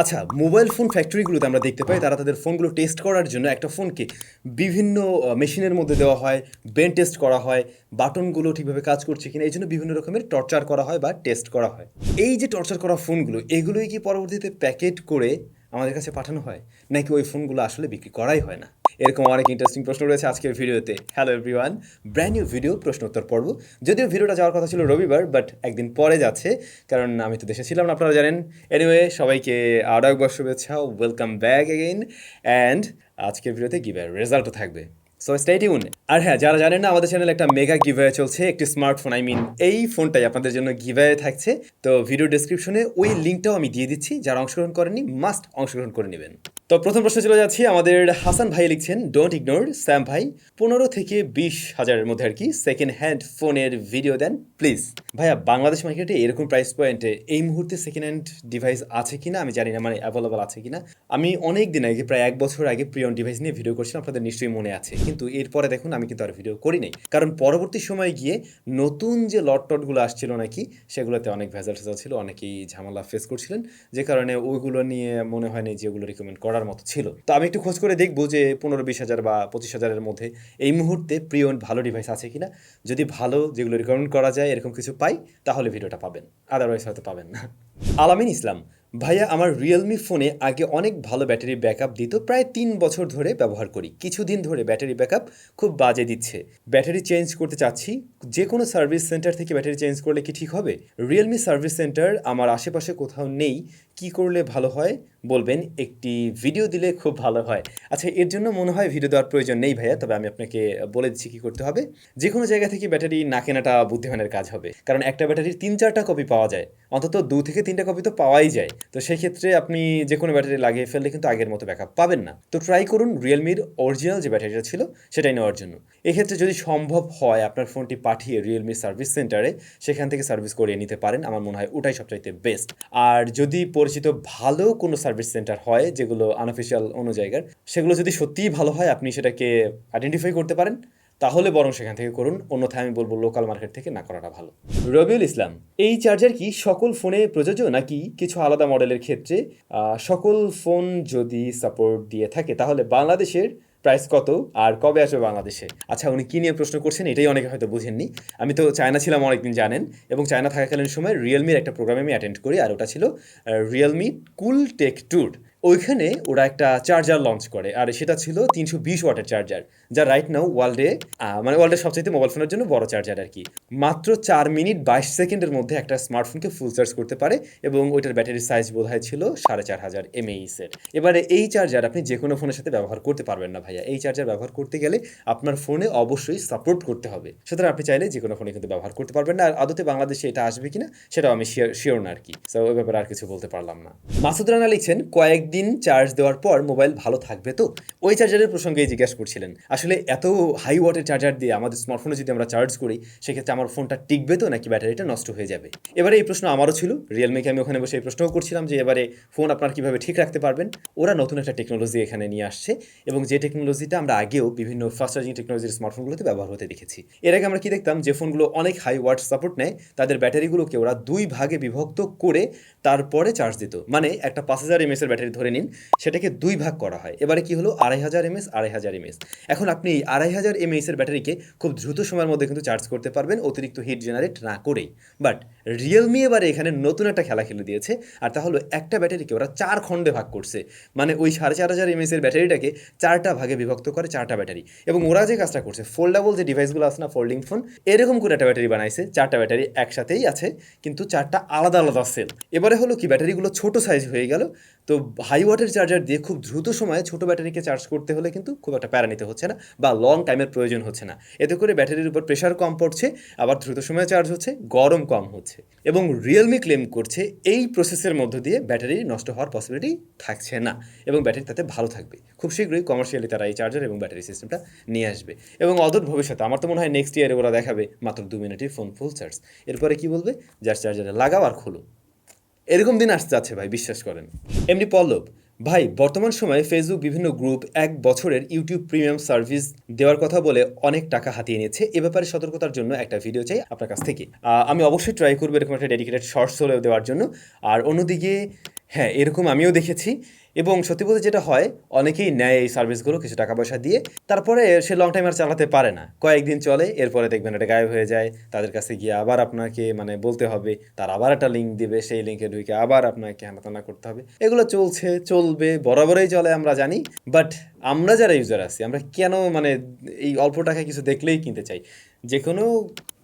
আচ্ছা mobile phone ফ্যাক্টরিগুলোতে আমরা দেখতে পাই তারা তাদের ফোনগুলো টেস্ট করার জন্য একটা ফোনকে বিভিন্ন মেশিনের মধ্যে দেওয়া হয় বেন টেস্ট করা হয় বাটনগুলো ঠিকভাবে কাজ করছে কিনা, এই জন্য বিভিন্ন রকমের টর্চার করা হয় বা টেস্ট করা হয়। এই যে টর্চার করা ফোনগুলো এগুলোই কি পরবর্তীতে প্যাকেট করে আমাদের কাছে পাঠানো হয়? নাকি ওই ফোনগুলো আসলে বিক্রি করাই হয় না? এরকম অনেক ইন্টারেস্টিং প্রশ্ন রয়েছে আজকের ভিডিওতে। Hello everyone brand new video প্রশ্ন উত্তর পর্ব। যদিও ভিডিওটা যাওয়ার কথা ছিল রবিবার বাট একদিন পরে যাচ্ছে কারণ আমি তো দেশে ছিলাম না, আপনারা জানেন। এনিওয়ে সবাইকে আরও একবার শুভেচ্ছা ওয়েলকাম ব্যাক এগেইন অ্যান্ড আজকের ভিডিওতে গিভের রেজাল্টও থাকবে। সো স্টে টিউন আর হ্যাঁ যারা জানেন না আমাদের চ্যানেলে একটা মেগা গিভওয়ে চলছে একটি স্মার্টফোন আই মিন এই ফোনটাই আপনাদের জন্য গিভওয়ে থাকছে। তো ভিডিও ডেসক্রিপশনে ওই লিঙ্কটাও আমি দিয়ে দিচ্ছি যারা অংশগ্রহণ করেনি মাস্ট অংশগ্রহণ করে নেবেন। তো প্রথম প্রশ্ন চলে যাচ্ছি, আমাদের হাসান ভাই লিখছেন ডোন্ট ইগনোর স্যাম ভাই। পনেরো থেকে বিশ হাজারের মধ্যে আর কি সেকেন্ড হ্যান্ড ফোনের ভিডিও দেন প্লিজ ভাইয়া, বাংলাদেশ মার্কেটে এরকম প্রাইস পয়েন্টে এই মুহূর্তে সেকেন্ড হ্যান্ড ডিভাইস আছে কিনা আমি জানি না মানে অ্যাভেলেবল আছে কিনা। আমি অনেক দিন আগে, প্রায় এক বছর আগে প্রিয়ন ডিভাইস নিয়ে ভিডিও করছিলাম, আপনাদের নিশ্চয়ই মনে আছে। কিন্তু এরপরে দেখুন, আমি কিন্তু আর ভিডিও করি নাই। কারণ পরবর্তী সময়ে গিয়ে নতুন যে লট টটগুলো আসছিল নাকি, সেগুলোতে অনেক ভেজাল টেজাল ছিল, অনেকেই ঝামেলা ফেস করছিলেন। যে কারণে ওইগুলো নিয়ে মনে হয়নি যে ওগুলো রিকমেন্ড করার মতো ছিল। তো আমি একটু খোঁজ করে দেখব যে পনেরো, বিশ হাজার বা পঁচিশ হাজারের মধ্যে এই মুহূর্তে প্রিয় ভালো ডিভাইস আছে কিনা। যদি ভালো যেগুলো রিকমেন্ড করা যায়, এরকম কিছু পাই, তাহলে ভিডিওটা পাবেন। আদারওয়াইজ হয়তো পাবেন না। আলামিন ইসলাম, ভাইয়া আমার রিয়েলমি ফোনে আগে অনেক ভালো ব্যাটারি ব্যাকআপ দিত, প্রায় তিন বছর ধরে ব্যবহার করি। কিছুদিন ধরে ব্যাটারি ব্যাকআপ খুব বাজে দিচ্ছে। ব্যাটারি চেঞ্জ করতে চাচ্ছি, যে কোনো সার্ভিস সেন্টার থেকে ব্যাটারি চেঞ্জ করলে কি ঠিক হবে? রিয়েলমি সার্ভিস সেন্টার আমার আশেপাশে কোথাও নেই, কি করলে ভালো হয়? বলবেন, একটি ভিডিও দিলে খুব ভালো হয়। আচ্ছা এর জন্য মনে হয় ভিডিও দেওয়ার প্রয়োজন নেই ভাইয়া, তবে আমি আপনাকে বলে দিচ্ছি কী করতে হবে। যে কোনো জায়গা থেকে ব্যাটারি না কেনাটা বুদ্ধিমানের কাজ হবে। কারণ একটা ব্যাটারির তিন চারটা কপি পাওয়া যায়, অন্তত দু থেকে তিনটা কপি তো পাওয়াই যায়। তো সেই ক্ষেত্রে আপনি যে কোনো ব্যাটারি লাগিয়ে ফেললে কিন্তু আগের মতো ব্যাকআপ পাবেন না। তো ট্রাই করুন রিয়েলমির অরিজিনাল যে ব্যাটারিটা ছিল, সেটাই নেওয়ার জন্য। এক্ষেত্রে যদি সম্ভব হয় আপনার ফোনটি পাঠিয়ে রিয়েলমি সার্ভিস সেন্টারে সেখান থেকে সার্ভিস করিয়ে নিতে পারেন। আমার মনে হয় ওটাই সবচাইতে বেস্ট আর যদি পরিচিত ভালো কোনো সার্ভিস সেন্টার হয়, যেগুলো আনঅফিসিয়াল অন্য জায়গার, সেগুলো যদি সত্যিই ভালো হয়, আপনি সেটাকে আইডেন্টিফাই করতে পারেন। তাহলে বরং সেখান থেকে করুন। অন্যথায় আমি বলব লোকাল মার্কেট থেকে না করাটা ভালো। রবিউল ইসলাম, এই চার্জার কি সকল ফোনে প্রযোজ্য নাকি কিছু আলাদা মডেলের ক্ষেত্রে সকল ফোন যদি সাপোর্ট দিয়ে থাকে তাহলে বাংলাদেশের প্রাইস কত আর কবে আসবে বাংলাদেশে? আচ্ছা উনি কী নিয়ে প্রশ্ন করছেন এটাই অনেকে হয়তো বুঝেননি। আমি তো চায়না ছিলাম, অনেকদিন জানেন। এবং চায়না থাকাকালীন সময় রিয়েলমির একটা প্রোগ্রামে আমি অ্যাটেন্ড করি, আর ওটা ছিল রিয়েলমি কুল টেক ট্যুর ওইখানে ওরা একটা চার্জার লঞ্চ করে, আর সেটা ছিল তিনশো বিশ ওয়াটের চার্জার যা রাইট নাও ওয়ার্ল্ডে মানে ওয়ার্ল্ডের সবচেয়ে মোবাইল ফোনের জন্য বড় চার্জার আর কি। মাত্র চার মিনিট বাইশ সেকেন্ডের মধ্যে একটা স্মার্টফোনকে ফুল চার্জ করতে পারে, এবং ওইটার ব্যাটারি সাইজ বোধ হয় ছিল সাড়ে চার হাজার এমএইসের এবারে এই চার্জার আপনি যে কোনো ফোনের সাথে ব্যবহার করতে পারবেন না ভাইয়া। এই চার্জার ব্যবহার করতে গেলে আপনার ফোনে অবশ্যই সাপোর্ট করতে হবে। সুতরাং আপনি চাইলে যে কোনো ফোনে কিন্তু ব্যবহার করতে পারবেন না, আর আদতে বাংলাদেশে এটা আসবে কিনা, সেটাও আমি শিওর না আর কি। সো ওই ব্যাপারে আর কিছু বলতে পারলাম না। মাসুদ রানা লিখছেন, কয়েকদিন চার্জ দেওয়ার পর মোবাইল ভালো থাকবে তো? ওই চার্জারের প্রসঙ্গে জিজ্ঞেস করছিলেন। আসলে এত হাই ওয়াটের চার্জার দিয়ে আমাদের স্মার্টফোনে যদি আমরা চার্জ করি, সেক্ষেত্রে আমার ফোনটা টিকবে তো নাকি ব্যাটারিটা নষ্ট হয়ে যাবে? এবারে এই প্রশ্ন আমারও ছিল। রিয়েলমিকে আমি ওখানে বসে এই প্রশ্নও করছিলাম যে এবারে ফোন আপনার কীভাবে ঠিক রাখতে পারবেন? ওরা নতুন একটা টেকনোলজি এখানে নিয়ে আসছে এবং যে টেকনোলজিটা আমরা আগেও বিভিন্ন ফাস্ট চার্জিং টেকনোলজির স্মার্টফোনগুলোতে ব্যবহার হতে দেখেছি। এর আগে আমরা কি দেখতাম? যে ফোনগুলো অনেক হাই ওয়াট সাপোর্ট নেয়, তাদের ব্যাটারিগুলোকে ওরা দুই ভাগে বিভক্ত করে তারপরে চার্জ দিত। মানে একটা পাঁচ হাজার এমএস এর ব্যাটারি ধরে নিন, সেটাকে দুই ভাগ করা হয়। এবারে কি হলো? আড়াই হাজার এমএস আড়াই হাজার এমএস এখন আপনি এই আড়াই হাজার এমএস এর ব্যাটারিকে খুব দ্রুত সময়ের মধ্যে কিন্তু চার্জ করতে পারবেন, অতিরিক্ত হিট জেনারেট না করেই। বাট রিয়েলমি এবারে এখানে নতুন একটা খেলা খেলে দিয়েছে, আর তা হলো একটা ব্যাটারিকে ওরা চার খণ্ডে ভাগ করছে। মানে ওই সাড়ে চার হাজার এমএস এর ব্যাটারিটাকে চারটা ভাগে বিভক্ত করে চারটা ব্যাটারি। এবং ওরা যে কাজটা করছে ফোল্ডাবল যে ডিভাইসগুলো আছে না ফোল্ডিং ফোন এরকম করে একটা ব্যাটারি বানাইছে, চারটা ব্যাটারি একসাথেই আছে, কিন্তু চারটা আলাদা আলাদা সেল এবারে হলো কি, ব্যাটারিগুলো ছোট সাইজ হয়ে গেল, তো হাই ওয়াটের চার্জার দিয়ে খুব দ্রুত সময়ে ছোট ব্যাটারিকে চার্জ করতে হলে কিন্তু খুব একটা প্যারা নিতে হচ্ছে না বা লং টাইমের প্রয়োজন হচ্ছে না। এতে করে ব্যাটারির উপর প্রেশার কম পড়ছে, আবার দ্রুত সময়ে চার্জ হচ্ছে, গরম কম হচ্ছে এবং রিয়েলমি ক্লেম করছে এই প্রসেসের মধ্য দিয়ে ব্যাটারি নষ্ট হওয়ার পসিবিলিটি থাকছে না এবং ব্যাটারি তাতে ভালো থাকবে। খুব শীঘ্রই কমার্শিয়ালি তারা এই চার্জার এবং ব্যাটারি সিস্টেমটা নিয়ে আসবে এবং অদূর ভবিষ্যতে আমার তো মনে হয় নেক্সট ইয়ারে ওরা দেখাবে মাত্র দু মিনিটের ফোন ফুল চার্জ এরপরে কি বলবে? যার চার্জারে লাগাও আর খোলো। এরকম দিন আসতে যাচ্ছে ভাই, বিশ্বাস করেন। এমনি পল্লব, ভাই, বর্তমান সময়ে ফেসবুক বিভিন্ন গ্রুপ এক বছরের ইউটিউব প্রিমিয়াম সার্ভিস দেওয়ার কথা বলে অনেক টাকা হাতিয়ে নিয়েছে। এ ব্যাপারে সতর্কতার জন্য একটা ভিডিও চাই আপনার কাছ থেকে। আমি অবশ্যই ট্রাই করব এরকম একটা ডেডিকেটেড শর্টস হলেও দেওয়ার জন্য। আর অন্যদিকে হ্যাঁ এরকম আমিও দেখেছি। এবং সত্যি বলতে যেটা হয়, অনেকেই নেয় এই সার্ভিসগুলো কিছু টাকা পয়সা দিয়ে, তারপরে সে লং টাইম আর চালাতে পারে না। কয়েকদিন চলে, এরপরে দেখবেন এটা গায়েব হয়ে যায়, তাদের কাছে গিয়ে আবার আপনাকে মানে বলতে হবে, তার আবার একটা লিঙ্ক দিবে, সেই লিঙ্কে ঢুকে আবার আপনাকে হানাতানা করতে হবে। এগুলো চলছে, চলবে, বরাবরই চলে আমরা জানি বাট আমরা যারা ইউজার আছি, আমরা কেন মানে এই অল্প টাকায় কিছু দেখলেই কিনতে চাই? যে কোনো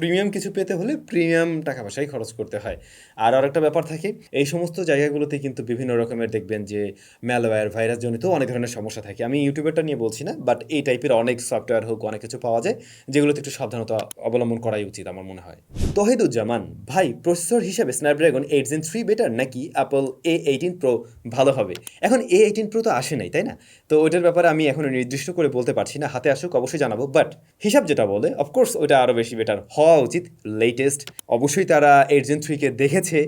প্রিমিয়াম কিছু পেতে হলে প্রিমিয়াম টাকা পয়সাই খরচ করতে হয়। আর আরেকটা ব্যাপার থাকে, এই সমস্ত জায়গাগুলোতে কিন্তু বিভিন্ন রকমের দেখবেন যে ম্যালওয়্যার ভাইরাস জনিত অনেক ধরনের সমস্যা থাকে। আমি ইউটিউবেরটা নিয়ে বলছি না বাট এই টাইপের অনেক সফটওয়্যার হোক, অনেক কিছু পাওয়া যায়, যেগুলোতে একটু সাবধানতা অবলম্বন করাই উচিত আমার মনে হয়। তহিদুজ্জামান, ভাই, প্রসেসর হিসাবে Snapdragon eight Gen three better নাকি অ্যাপল এ এইটিন প্রো ভালো হবে? এখন এ এইটিন প্রো তো আসে নাই, তাই না? তো ওইটার ব্যাপারে আমি এখনও নির্দিষ্ট করে বলতে পারছি না, হাতে আসুক, অবশ্যই জানাব। বাট হিসাব যেটা বলে অফকোর্স ওটা আরও বেশি বেটার হওয়া উচিত লেটেস্ট অবশ্যই তারা এইট জেন থ্রিকে দেখেছে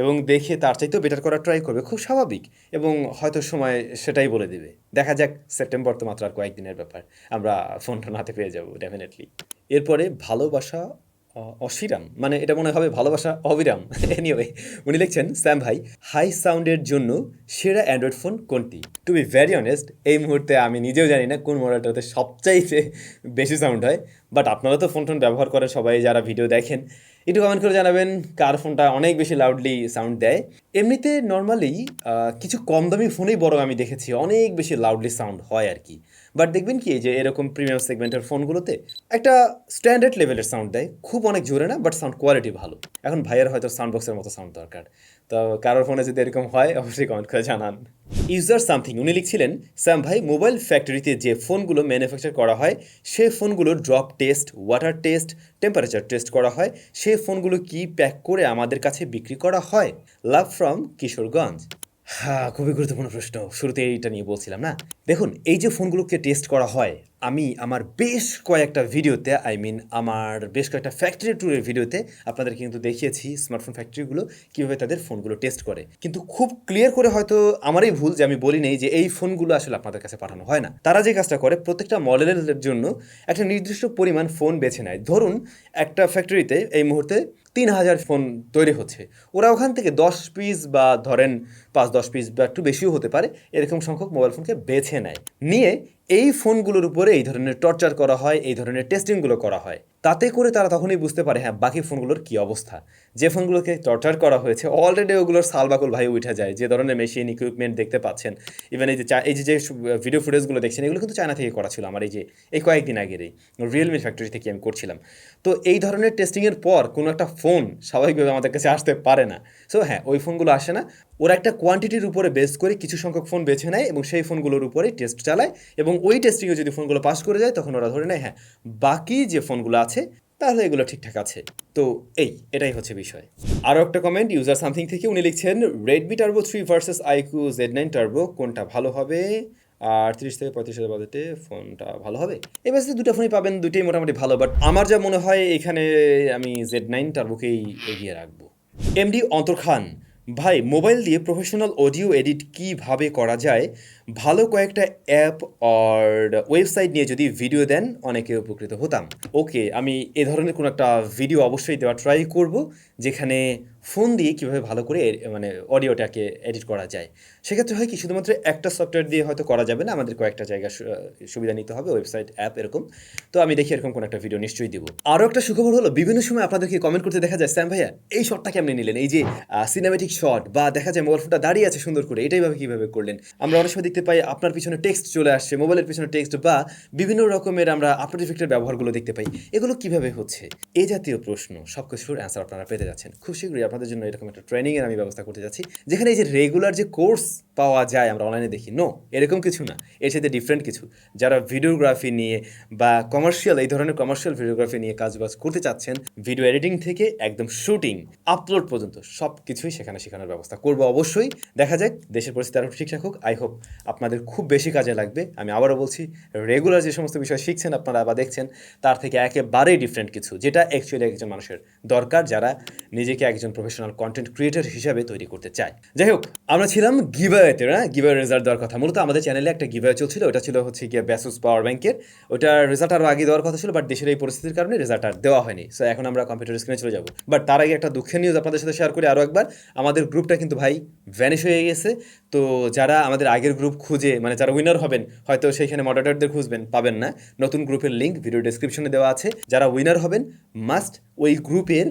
এবং দেখে তার চাইতেও বেটার করার ট্রাই করবে, খুব স্বাভাবিক। এবং হয়তো সময় সেটাই বলে দিবে। দেখা যাক সেপ্টেম্বর তো মাত্র আর কয়েকদিনের ব্যাপার। আমরা ফোন টোন হাতে পেয়ে যাব ডেফিনেটলি এরপরে ভালোবাসা অ- অশিরাম মানে এটা মনে হবে ভালোবাসা অবিরাম। এনিওয়ে উনি লিখছেন, স্যাম ভাই হাই সাউন্ডের জন্য সেরা অ্যান্ড্রয়েড ফোন কোনটি? টু বি ভেরি অনেস্ট এই মুহূর্তে আমি নিজেও জানি না কোন মডেলটাতে সবচাইতে বেশি সাউন্ড হয়। বাট আপনারা তো ফোন টোন ব্যবহার করেন সবাই, যারা ভিডিও দেখেন, একটু কমেন্ট করে জানাবেন কার ফোনটা অনেক বেশি লাউডলি সাউন্ড দেয়। এমনিতে নর্মালি কিছু কম দামি ফোনেই বড় আমি দেখেছি, অনেক বেশি লাউডলি সাউন্ড হয় আর কি। বাট দেখবেন কি যে এরকম প্রিমিয়াম সেগমেন্টের ফোনগুলোতে একটা স্ট্যান্ডার্ড লেভেলের সাউন্ড দেয়। খুব অনেক জোরে না বাট সাউন্ড কোয়ালিটি ভালো। এখন ভাইয়ের হয়তো সাউন্ড বক্সের মতো সাউন্ড দরকার। তো কারোর ফোনে যদি এরকম হয়, অবশ্যই কমেন্ট করে জানান। ইউজার সামথিং উনি লিখছিলেন, স্যাম ভাই মোবাইল ফ্যাক্টরিতে যে ফোনগুলো ম্যানুফ্যাকচার করা হয় সেই ফোনগুলোর drop test water test temperature test করা হয় সেই ফোনগুলো কি প্যাক করে আমাদের কাছে বিক্রি করা হয়? Love from Kishoreganj. হ্যাঁ খুবই গুরুত্বপূর্ণ প্রশ্ন শুরুতে এইটা নিয়ে বলছিলাম না? দেখুন, এই যে ফোনগুলোকে টেস্ট করা হয়, আমি আমার বেশ কয়েকটা ভিডিওতে আই মিন আমার বেশ কয়েকটা ফ্যাক্টরি ট্যুরের ভিডিওতে আপনাদের কিন্তু দেখিয়েছি স্মার্টফোন ফ্যাক্টরিগুলো কীভাবে তাদের ফোনগুলো টেস্ট করে। কিন্তু খুব ক্লিয়ার করে হয়তো আমারই ভুল যে আমি বলি নেই যে এই ফোনগুলো আসলে আপনাদের কাছে পাঠানো হয় না। তারা যে কাজটা করে, প্রত্যেকটা মডেলের জন্য একটা নির্দিষ্ট পরিমাণ ফোন বেছে নেয়। ধরুন, একটা ফ্যাক্টরিতে এই মুহূর্তে তিন হাজার ফোন তৈরি হচ্ছে। ওরা ওখান থেকে দশ পিস বা ধরেন পাঁচ দশ পিস বা একটু বেশিও হতে পারে, এরকম সংখ্যক মোবাইল ফোনকে বেছে নেয়। নিয়ে এই ফোনগুলোর উপরে এই ধরনের টর্চার করা হয়, এই ধরনের টেস্টিংগুলো করা হয়। তাতে করে তারা তখনই বুঝতে পারে হ্যাঁ বাকি ফোনগুলোর কী অবস্থা। যে ফোনগুলোকে টর্চার করা হয়েছে অলরেডি ওগুলোর সালবাকুল ভাই উঠে যায়। যে ধরনের মেশিন ইকুইপমেন্ট দেখতে পাচ্ছেন। ইভেন এই যে এই যে যে ভিডিও ফুটেজগুলো দেখছেন, এগুলো কিন্তু চায়না থেকে করা ছিল আমার। এই যে, এই কয়েকদিন আগেরই রিয়েলমি ফ্যাক্টরি থেকে আমি করছিলাম। তো এই ধরনের টেস্টিংয়ের পর কোনো একটা ফোন স্বাভাবিকভাবে আমাদের কাছে আসতে পারে না। সো হ্যাঁ ওই ফোনগুলো আসে না। ওরা একটা কোয়ান্টিটির উপরে বেস করে কিছু সংখ্যক ফোন বেছে নেয় এবং সেই ফোনগুলোর উপরে টেস্ট চালায় এবং ওই টেস্টিংয়ে যদি ফোনগুলো পাস করে যায়, তখন ওরা ধরে নেয় হ্যাঁ বাকি যে ফোনগুলো আছে, তাহলে এগুলো ঠিকঠাক আছে। তো এই, এটাই হচ্ছে বিষয়। আরও একটা কমেন্ট ইউজার সামথিং থেকে উনি লিখছেন Redmi Turbo three versus iQOO Z nine Turbo কোনটা ভালো হবে? আর তিরিশ থেকে পঁয়ত্রিশ হাজার বাজেটে ফোনটা ভালো হবে। এই বাজেটে দুটো ফোনই পাবেন, দুটোই মোটামুটি ভালো বাট আমার যা মনে হয়, এখানে আমি জেড নাইন টার্বোকেই এগিয়ে রাখব। এমডি অন্তর খান ভাই, মোবাইল দিয়ে প্রফেশনাল অডিও এডিট কীভাবে করা যায়? ভালো কয়েকটা অ্যাপ আর ওয়েবসাইট নিয়ে যদি ভিডিও দেন, অনেকে উপকৃত হতাম। ওকে আমি এ ধরনের কোনো একটা ভিডিও অবশ্যই দেওয়া ট্রাই করব, যেখানে ফোন দিয়ে কীভাবে ভালো করে মানে অডিওটাকে এডিট করা যায়। সেক্ষেত্রে হয় কি, শুধুমাত্র একটা সফটওয়্যার দিয়ে হয়তো করা যাবে না, আমাদের কয়েকটা জায়গা সুবিধা নিতে হবে, ওয়েবসাইট, অ্যাপ এরকম। তো আমি দেখি এরকম কোনো একটা ভিডিও নিশ্চয়ই দিব। আরও একটা সুখবর হলো, বিভিন্ন সময় আপনাদেরকে কমেন্ট করতে দেখা যায়, স্যাম ভাইয়া, এই শটটা কেমনি নিলেন? এই যে সিনেমেটিক শট বা দেখা যায় মোবাইল ফোনটা দাঁড়িয়ে আছে সুন্দর করে এটাই ভাবে কীভাবে করলেন? আমরা অনেক সময় দেখতে পাই, আপনার পিছনে টেক্সট চলে আসছে মোবাইলের পিছনে টেক্সট বা বিভিন্ন রকমের আমরা আপডেট ইফেক্টের ব্যবহারগুলো দেখতে পাই। এগুলো কীভাবে হচ্ছে? এ জাতীয় প্রশ্ন সব কিছুর অ্যান্সার আপনারা পেতে যাচ্ছেন। খুব শীঘ্রই আপনাদের জন্য এরকম একটা ট্রেনিংয়ের আমি ব্যবস্থা করতে যাচ্ছি। যেখানে এই যে রেগুলার যে কোর্স পাওয়া যায় আমরা অনলাইনে দেখি নো এরকম কিছু না। এর সাথে ডিফারেন্ট কিছু। যারা ভিডিওগ্রাফি নিয়ে বা কমার্শিয়াল এই ধরনের কমার্শিয়াল ভিডিওগ্রাফি নিয়ে কাজবাজ করতে চাচ্ছেন ভিডিও এডিটিং থেকে একদম শুটিং আপলোড পর্যন্ত সব কিছুই সেখানে শেখানোর ব্যবস্থা করব অবশ্যই। দেখা যাক, দেশের পরিস্থিতি আরও ঠিকঠাক হোক। আই হোপ আপনাদের খুব বেশি কাজে লাগবে। আমি আবারও বলছি রেগুলার যে সমস্ত বিষয় শিখছেন আপনারা বা দেখছেন, তার থেকে একেবারেই ডিফারেন্ট কিছু, যেটা অ্যাকচুয়ালি একজন মানুষের দরকার, যারা নিজেকে একজন প্রফেশনাল কন্টেন্ট ক্রিয়েটর হিসাবে তৈরি করতে চায়। যাই হোক, আমরা ছিলাম গিভার গিভওয়েতে না গিভওয়ে রেজাল্ট দেওয়ার কথা। মূলত আমাদের চ্যানেলে একটা গিভওয়ে চলছিল, ওটা ছিল হচ্ছে গিয়ে ব্যাসুস পাওয়ার ব্যাংকের ওটার রেজাল্ট আরও আগে দেওয়ার কথা ছিল বাট দেশের এই পরিস্থিতির কারণে রেজাল্ট আর দেওয়া হয়নি। সো এখন আমরা কম্পিউটার স্ক্রিনে চলে যাব। বাট তার আগে একটা দুঃখের নিউজ আপনাদের সাথে শেয়ার করি আরও একবার। আমাদের গ্রুপটা কিন্তু ভাই ভ্যানিশ হয়ে গেছে। তো যারা আমাদের আগের গ্রুপ খুঁজে মানে যারা উইনার হবেন, হয়তো সেইখানে মডারেটরদের খুঁজবেন, পাবেন না। নতুন গ্রুপের লিঙ্ক ভিডিও ডেসক্রিপশনে দেওয়া আছে। যারা উইনার হবেন মাস্ট ওই গ্রুপের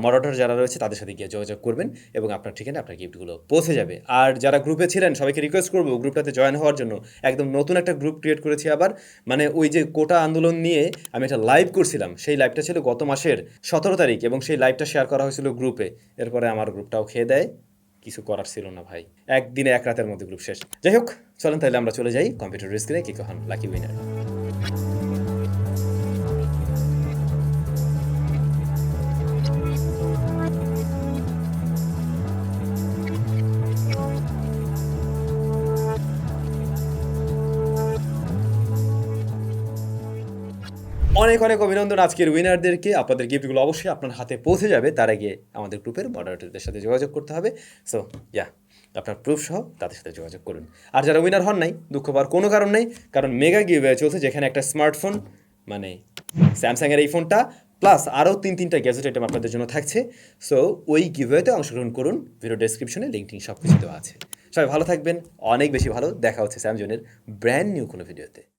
মডারেটর যারা রয়েছে, তাদের সাথে গিয়ে যোগাযোগ করবেন এবং আপনার ঠিকানা আপনার গিফটগুলো পৌঁছে যাবে। আর যারা গ্রুপে ছিলেন, সবাইকে রিকোয়েস্ট করব গ্রুপটাতে জয়েন হওয়ার জন্য। একদম নতুন একটা গ্রুপ ক্রিয়েট করেছি আবার। মানে ওই যে কোটা আন্দোলন নিয়ে আমি একটা লাইভ করছিলাম। সেই লাইভটা ছিল গত মাসের সতেরো তারিখ এবং সেই লাইভটা শেয়ার করা হয়েছিল গ্রুপে এরপরে আমার গ্রুপটাও খেয়ে দেয়। কিছু করার ছিল না ভাই। একদিনে এক রাতের মধ্যে গ্রুপ শেষ। যাই হোক, চলেন তাহলে আমরা চলে যাই। কম্পিউটার স্ক্রিনে কি কখন লাকি উইনার অনেক অনেক অভিনন্দন আজকের উইনারদেরকে আপনাদের গিফটগুলো অবশ্যই আপনার হাতে পৌঁছে যাবে। তার আগে আমাদের গ্রুপের মডারেটরদের সাথে যোগাযোগ করতে হবে। সো ইয়া আপনার প্রুফ সহ তাদের সাথে যোগাযোগ করুন। আর যারা উইনার হন নাই, দুঃখ পাওয়ার কোনো কারণ নেই, কারণ মেগা গিভওয়ে চলছে যেখানে একটা স্মার্টফোন মানে স্যামসাংয়ের এই ফোনটা প্লাস আরও তিন তিনটা গ্যাজেট আইটেম আপনাদের জন্য থাকছে। সো ওই গিভওয়েতে অংশগ্রহণ করুন। ভিডিও ডেসক্রিপশনে লিঙ্কটিং সব কিছু দেওয়া আছে। সবাই ভালো থাকবেন। অনেক বেশি ভালো। দেখা হচ্ছে স্যামজনের ব্র্যান্ড নিউ কোনো ভিডিওতে